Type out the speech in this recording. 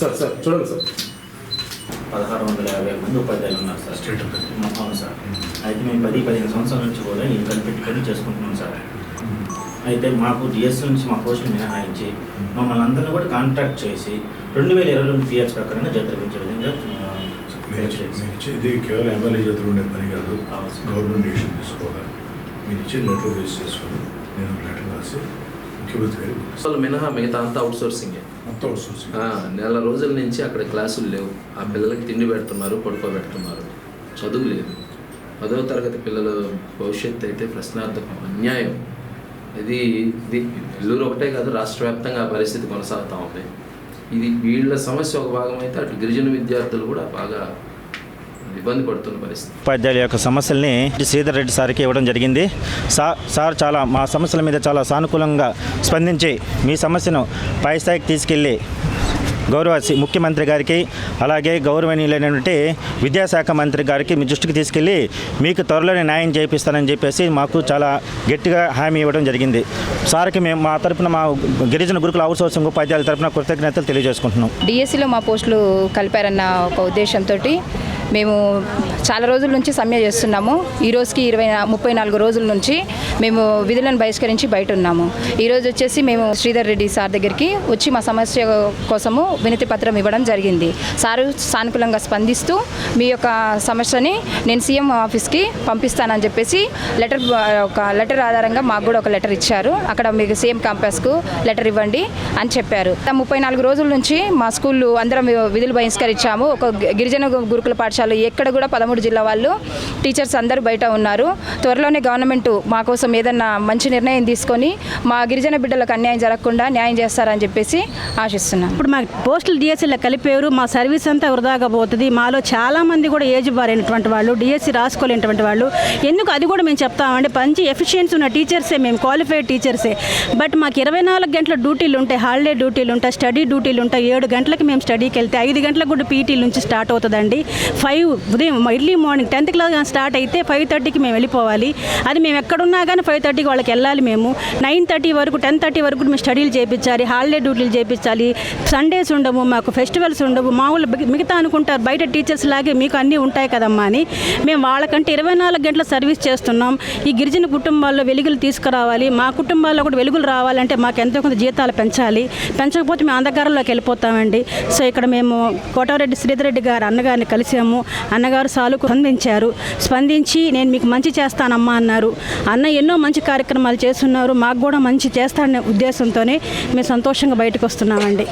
చూడండి సార్. పదహారు వందల యాభై మంది ఉపాధ్యాయులు ఉన్నారు సార్. స్టేట్. అవును సార్. అయితే మేము పది పదిహేను సంవత్సరాల నుంచి కూడా ఈ కనిపెట్టుకొని చేసుకుంటున్నాం సార్. అయితే మాకు డిఎస్ నుంచి మా పోస్టులు మినహాయించి మమ్మల్ని అందరినీ కూడా కాంటాక్ట్ చేసి రెండు వేల ఇరవై రెండు పిహెచ్ ప్రకారంగా జరిపించే విధంగా ఇచ్చేది కేవలం ఎమ్మెల్యే చేతులు ఉండే పని కాదు. సార్. గవర్నమెంట్ డిసిషన్ తీసుకోవాలి. మీరు ఇచ్చే రేస్ చేసుకొని నేను ఒక లెటర్ రాసి ముఖ్యమంత్రి మినహా మిగతా అంతా అవుట్ సోర్సింగే నెల రోజుల నుంచి అక్కడ క్లాసులు లేవు. ఆ పిల్లలకి తిండి పెడుతున్నారు పడుకోబెడుతున్నారు. చదువు లేదు. పదవ తరగతి పిల్లల భవిష్యత్తు అయితే ప్రశ్నార్థకం అన్యాయం. ఇది ఇది నెల్లూరు ఒకటే కాదు రాష్ట్ర వ్యాప్తంగా ఆ పరిస్థితి కొనసాగుతూ ఉంది. ఇది వీళ్ళ సమస్య ఒక భాగం అయితే అటు గిరిజన విద్యార్థులు కూడా బాగా ఇబ్బంది పడుతున్న పరిస్థితి. ఉపాధ్యాయుల యొక్క సమస్యల్ని శ్రీధర్ రెడ్డి సార్కి ఇవ్వడం జరిగింది. సార్ సార్ చాలా మా సమస్యల మీద చాలా సానుకూలంగా స్పందించి మీ సమస్యను పై స్థాయికి తీసుకెళ్ళి గౌరవ ముఖ్యమంత్రి గారికి అలాగే గౌరవనీయులైనటువంటి విద్యాశాఖ మంత్రి గారికి మీ దృష్టికి తీసుకెళ్ళి మీకు త్వరలోనే న్యాయం చేపిస్తానని చెప్పేసి మాకు చాలా గట్టిగా హామీ ఇవ్వడం జరిగింది. సార్కి మేము మా తరపున మా గిరిజన గురుకుల అవుట్ సోర్సింగ్ ఉపాధ్యాయుల తరపున కృతజ్ఞతలు తెలియజేసుకుంటున్నాం. డిఎస్సిలో మా పోస్టులు కలిపారన్న ఒక ఉద్దేశంతో మేము చాలా రోజుల నుంచి సమ్మె చేస్తున్నాము. ఈ రోజుకి ఇరవై ముప్పై నాలుగు రోజుల నుంచి మేము విధులను బహిష్కరించి బయట ఉన్నాము. ఈరోజు వచ్చేసి మేము శ్రీధర్ రెడ్డి సార్ దగ్గరికి వచ్చి మా సమస్య కోసము వినతి పత్రం ఇవ్వడం జరిగింది. సారు సానుకూలంగా స్పందిస్తూ మీ యొక్క సమస్యని నేను సీఎం ఆఫీస్కి పంపిస్తానని చెప్పేసి లెటర్ ఒక లెటర్ ఆధారంగా మాకు కూడా ఒక లెటర్ ఇచ్చారు. అక్కడ మీకు సీఎం క్యాంపస్కు లెటర్ ఇవ్వండి అని చెప్పారు. ముప్పై నాలుగు రోజుల నుంచి మా స్కూళ్ళు అందరం విధులు బహిష్కరించాము. ఒక గిరిజన గురుకుల పాఠశాల ఎక్కడ కూడా పదమూడు జిల్లా వాళ్ళు టీచర్స్ అందరూ బయట ఉన్నారు. త్వరలోనే గవర్నమెంట్ మా కోసం ఏదన్నా మంచి నిర్ణయం తీసుకొని మా గిరిజన బిడ్డలకు అన్యాయం జరగకుండా న్యాయం చేస్తారని చెప్పేసి ఆశిస్తున్నాం ఇప్పుడు మా పోస్టల్ డిఎస్సీలో కలిపేవారు మా సర్వీస్ అంతా వృధాగా పోతుంది. మాలో చాలా మంది కూడా ఏజ్ బారైనటువంటి వాళ్ళు డిఎస్సీ రాసుకోలేనటువంటి వాళ్ళు. ఎందుకు? అది కూడా మేము చెప్తామండి. మంచి ఎఫిషియన్సీ ఉన్న టీచర్సే మేము క్వాలిఫైడ్ టీచర్సే బట్ మాకు ఇరవై నాలుగు గంటల డ్యూటీలు ఉంటాయి. హాలిడే డ్యూటీలు ఉంటాయి స్టడీ డ్యూటీలు ఉంటాయి. ఏడు గంటలకు మేము స్టడీకి వెళ్తే ఐదు గంటలకు కూడా పీటీ నుంచి స్టార్ట్ అవుతుందండి. ఫైవ్ ఉదయం early morning tenth class start అయితే ఫైవ్ థర్టీకి మేము వెళ్ళిపోవాలి. అది మేము ఎక్కడున్నా కానీ ఫైవ్ థర్టీకి వాళ్ళకి వెళ్ళాలి మేము. నైన్ థర్టీ వరకు టెన్ థర్టీ వరకు మేము స్టడీలు చేయించాలి హాలిడే డ్యూటీలు చేయించాలి సండేస్ ఉండవు మాకు ఫెస్టివల్స్ ఉండవు. మామూలు మిగతా అనుకుంటారు బయట టీచర్స్ లాగే మీకు అన్నీ ఉంటాయి కదమ్మా అని. మేము వాళ్ళకంటే ఇరవై నాలుగు గంటల సర్వీస్ చేస్తున్నాం. ఈ గిరిజన కుటుంబాల్లో వెలుగులు తీసుకురావాలి. మా కుటుంబాల్లో కూడా వెలుగులు రావాలంటే మాకు ఎంతో కొంత జీతాలు పెంచాలి. పెంచకపోతే మేము అంధకారంలోకి వెళ్ళిపోతామండి. సో ఇక్కడ మేము కోటారెడ్డి శ్రీధరెడ్డి గారు అన్నగారిని కలిసాము అన్నగారు సాలుకు స్పందించారు. స్పందించి నేను మీకు మంచి చేస్తానమ్మా అన్నారు. అన్న ఎన్నో ఎన్నో మంచి కార్యక్రమాలు చేస్తున్నారు. మాకు కూడా మంచి చేస్తాడనే ఉద్దేశంతోనే మేము సంతోషంగా బయటకు వస్తున్నామండి.